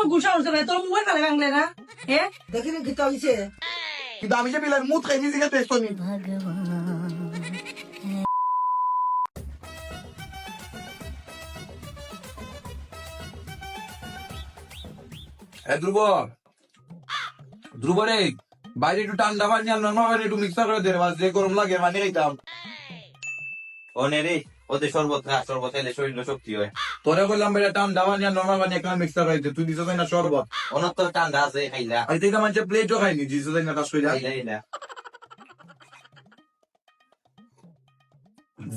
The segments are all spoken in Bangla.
তোমার গুসা উঠছে ভাই তোর মোবাইল ফেলে ভাঙলে না? হ্যাঁ দেখিনি গীতা হইছে। কিন্তু আমি যে মুখ খাই নি ধ্রুব ধ্রুব রে বাইরে একটু ঠান্ডা পানি আর নর্মাল পানি একটু মিক্সার করে দে যে গরম লাগে মানে খাইতাম অনে রে ওদের শরবত খা শরবত শরীর শক্তি হয়। তোরে বললাম বাইরে ঠান্ডা পানি আর নর্মাল পানি একটা মিক্সার খাইতে তুই দিছ না শরবত অনত তো ঠান্ডা আছে খাইলা আর এটা মানুষের প্লেটও খাইনি দিছ না কাজ করে খাইলা খাইলা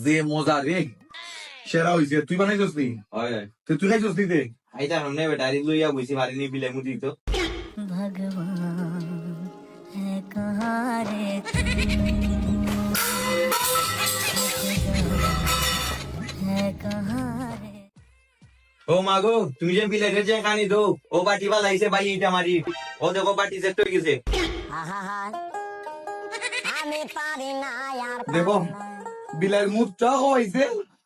যে মজা রে সেরা হইছে তুই বানাইছিস নি হয় হয় তো তুই খাইছিস নি রে আইতা हमने বেটারি লইয়া বইছি মারিনি বিলে মুদি তো भगवान है कहाँ रे ও মাগো তুমি যে বিলে যে কানি দো ও বাটি বালা আইছে ভাই এইটা মারি। ও দেখো বাটি সেট হয়ে গেছে। না দেখো বিলার মুখটা খাওয়াইছে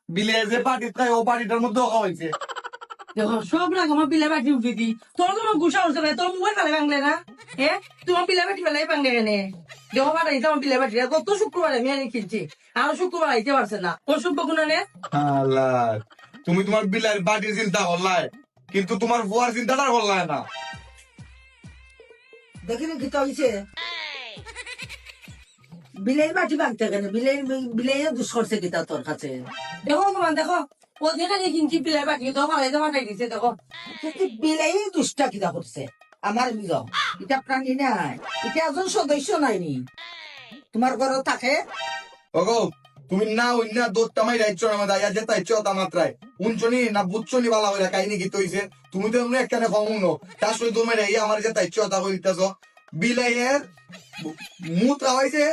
বিলে যে পার্টি খাই ও পার্টিটার মধ্যে খাওয়াইছে দেখো সব রাগ আমার বিলে বাটি উঠে দি। তোর তোমার গুসা উঠছে ভাই তোর মোবাইল ফেলে ভাঙলে না? হ্যাঁ তোমার বিলে বাটি ফেলাই ভাঙলে কেনে? দেখো বাটা দিতে আমার বিলে বাটি কত শুক্রবার আমি আনি কিনছি আরও শুক্রবার আইতে পারছে না। ও শুক্র গুণা নে আল্লাহ। তুমি তোমার বিলার বাটির চিন্তা করলাই কিন্তু তোমার বুয়ার চিন্তাটা করলাই না। দেখিনি গীতা হইছে? বিলের মাটি ভাঙতে কেন? বিলের বিলের দুষ করছে গীতা তোর কাছে? দেখো তোমার দেখো। ও যেখানে কিনছি বিলে বাটি তো ফালাই তো মাথায় দিছে দেখো। বিলেই দুষ্টা কিতা করছে? আমার বিল এটা প্রাণী নাই এটা একজন সদস্য নাইনি। তোমার ঘরে থাকে? ওগো তুমি না ওই না দোত তামাই রাইছো না আমাদের, আয়া যেতা ইচ্ছো তা মাত্রায়। উনচনি না বুঝছনি বালা হইলা কাহিনী গীত হইছে তুমি তো এমনি একখানে কমুনো তার সঙ্গে তুমি রাইয়া আমার যেতা ইচ্ছো তা কইতাছ বিলাইয়ের মুত খাওয়াইছে,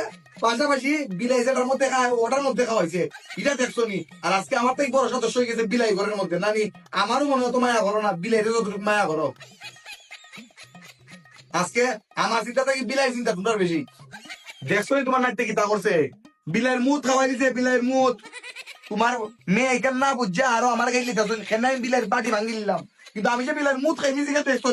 পাশাপাশি বিলাই যেটার মধ্যে ওটার মধ্যে খাওয়াইছে। এটা দেখছ নি আর আজকে আমার থেকে বড় সদস্য হয়ে গেছে বিলাই ঘরের মধ্যে। নানি, আমারও মনে হতো মায়া করো না বিলাইরে যতটুকু মায়া করো আজকে আমার চিন্তা থেকে বিলাই চিন্তা তোমার বেশি। দেখছোই তোমার নাইতে কি তা করছে? বিলের মুত খাওয়াই দিছে বিলের মুত। তোমার মেয়ে এখান না বুঝছে আরও আমার গাইলি দেখুন এখানে আমি বিলের বাটি ভাঙি নিলাম কিন্তু আমি যে বিলের মুত খাই নিজেকে দেখছি